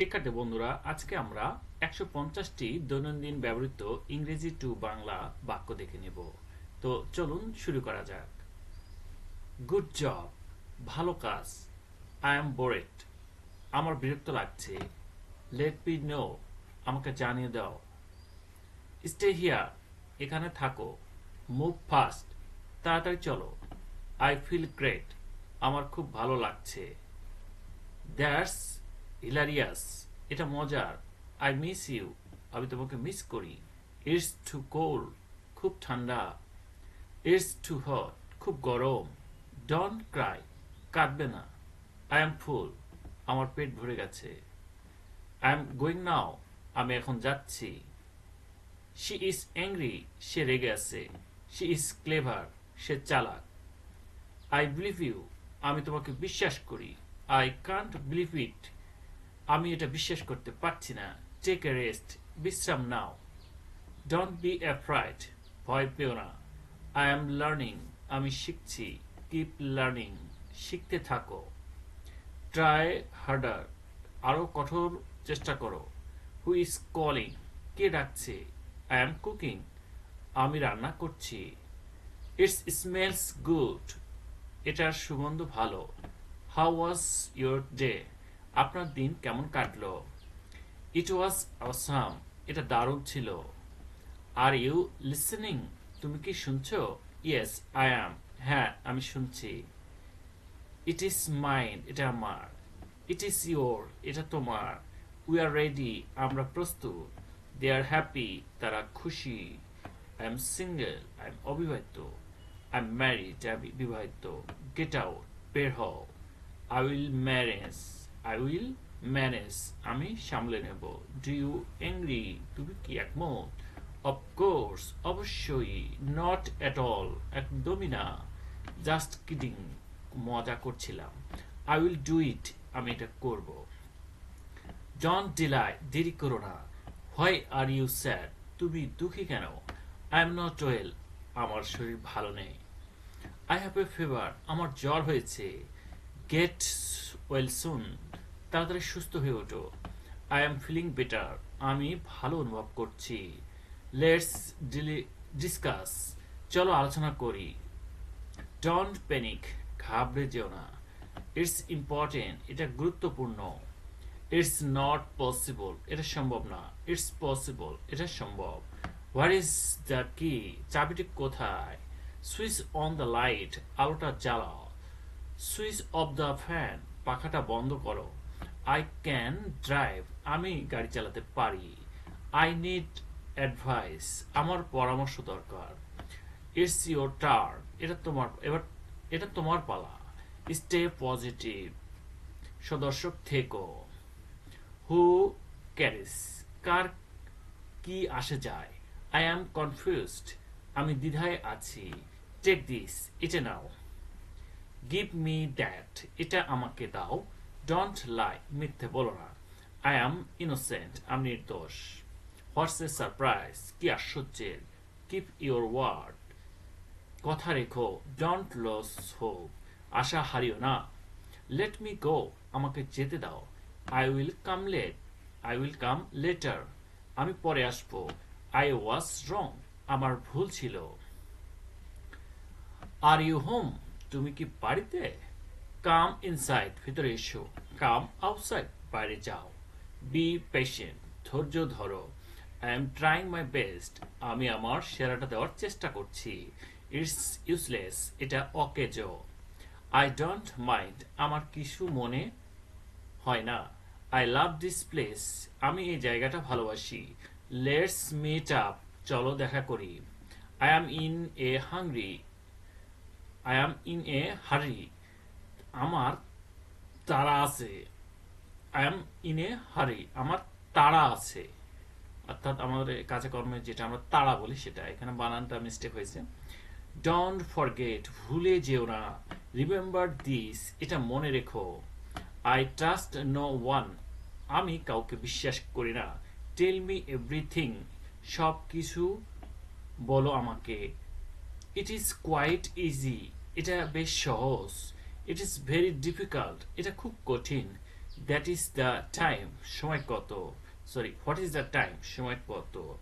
শিক্ষার্থী বন্ধুরা, আজকে আমরা একশো পঞ্চাশটি দৈনন্দিন ব্যবহৃত ইংরেজি টু বাংলা বাক্য দেখে নেব। তো চলুন শুরু করা যাক। গুড জব, ভালো কাজ, আই এম বোরেড, আমার বিরক্ত লাগছে। লেট মি নো, আমাকে জানিয়ে দাও। স্টে হিয়ার, এখানে থাকো। মুভ ফাস্ট, তাড়াতাড়ি চলো। আই ফিল গ্রেট, আমার খুব ভালো লাগছে। দ্যাটস হিলারিয়াস এটা মজার। আই মিস ইউ আমি তোমাকে মিস করি। ইটস টু কোল্ড খুব ঠান্ডা। ইটস টু হট খুব গরম। ডোন্ট ক্রাই কাঁদবে না। আই এম ফুল আমার পেট ভরে গেছে। আই এম গোয়িং নাও আমি এখন যাচ্ছি। শি ইজ অ্যাংরি সে রেগে আছে। শি ইজ ক্লেভার সে চালাক। আই বিলিভ ইউ আমি তোমাকে বিশ্বাস করি। আই কান্ট বিলিভ ইট আমি এটা বিশ্বাস করতে পারছি না। টেক এ রেস্ট বিশ্রাম নাও। ডোন্ট বি অ্যাফ্রাইড ভয় পেও না। আই এম লার্নিং আমি শিখছি। কিপ লার্নিং শিখতে থাকো। ট্রাই হার্ডার আরও কঠোর চেষ্টা করো। হু ইজ কলিং কে ডাকছে? আই এম কুকিং আমি রান্না করছি। ইটস স্মেলস গুড এটার সুগন্ধ ভালো। হাউ ওয়াজ ইয়োর ডে আপনার দিন কেমন কাটলো? ইট ওয়াজ অসাম এটা দারুণ ছিল। আর ইউ লিসেনিং তুমি কি শুনছো? ইয়েস আই অ্যাম হ্যাঁ আমি শুনছি। ইট ইজ মাইন এটা আমার। ইট ইজ ইয়োর এটা তোমার। উই আর রেডি আমরা প্রস্তুত। দে আর হ্যাপি তারা খুশি। I am single I am অবিবাহিত। আই এম ম্যারিড আমি বিবাহিত। গেট আউট বের হও। I will marriage I will manage আমি সামলে নেব। ডু ইউ এংরি তুমি কি একমত? অফকোর্স অবশ্যই নট এট অল একদমই না। জাস্ট কিডিং মজা করছিলাম। আই উইল ডু ইট আমি এটা করব। জন ডিলাই দেরি করো না। হোয়াই আর ইউ স্যাড তুমি দুঃখী কেন? আই এম নট ওয়েল আমার শরীর ভালো নেই। আই হ্যাভ এ ফিভার আমার জ্বর হয়েছে। গেট ওয়েল সুন তাড়াতাড়ি সুস্থ হয়ে ওঠো। আই এম ফিলিং বেটার আমি ভালো অনুভব করছি। লেটস ডিসকাস চলো আলোচনা করি। ডোন্ট প্যানিক ঘাবড়ে যেও না। ইটস ইম্পর্টেন্ট এটা গুরুত্বপূর্ণ। ইটস নট পসিবল এটা সম্ভব না। ইটস পসিবল এটা সম্ভব। হোয়াট ইজ দ্য কি চাবিটি কোথায়? সুইচ অন দ্য লাইট আলোটা জ্বালাও। সুইচ অফ দ্য ফ্যান পাখাটা বন্ধ করো। আই ক্যান ড্রাইভ আমি গাড়ি চালাতে পারি। আই নিড অ্যাডভাইস আমার পরামর্শ দরকার। ইটস ইউর টার্ন এটা তোমার, এবার এটা তোমার পালা। স্টে পজিটিভ সদর্শক থেকো। হু ক্যারিস কার কি আসে যায়? আই অ্যাম কনফিউজড আমি দ্বিধায় আছি। টেক দিস এটা নাও। গিভ মি দ্যাট এটা আমাকে দাও। ডোন্ট লাই মিথ্যে বলো না। আই অ্যাম ইনোসেন্ট আমি নির্দোষ। হোয়াটস এ সারপ্রাইজ কি আশ্চর্যের? কিপ ইউর ওয়ার্ড কথা রেখো ডোন্ট লস হোপ আশা হারিও না। লেট মি গো আমাকে যেতে দাও। I will come late I will come later আমি পরে আসব। আই ওয়াজ রং আমার ভুল ছিল। আর ইউ হোম তুমি কি বাড়িতে? কাম ইনসাইড ভিতরে এসো। কাম আউটসাইড বাইরে যাও। বি পেশেন্ট ধৈর্য ধরো। I am trying my best আমি আমার সেরাটা দেওয়ার চেষ্টা করছি। ইটস ইউজলেস এটা অকেজ। আই ডোন্ট মাইন্ড আমার কিছু মনে হয় না। আই লাভ দিস প্লেস আমি এই জায়গাটা ভালোবাসি। লেটস মিট আপ চলো দেখা করি। I am in a hungry I am in a hurry আমার তারা আছে। I am in a hurry আমার তারা আছে। অর্থাৎ আমাদের কাজে কর্মে যেটা আমরা তাড়া বলি সেটা। এখানে বানানটা মিস্টেক হয়েছে। ডোন্ট ফরগেট ভুলে যেও না। রিমেম্বার দিস এটা মনে রেখো। আই ট্রাস্ট নো ওয়ান আমি কাউকে বিশ্বাস করি না। টেল মি এভরিথিং সব কিছু বলো আমাকে। ইট ইজ কোয়াইট ইজি এটা বেশ সহজ। ইট ইজ ভেরি ডিফিকাল্ট এটা খুব কঠিন। দ্যাট ইজ দ্য টাইম সময় কত? Sorry what is the time সময় কত?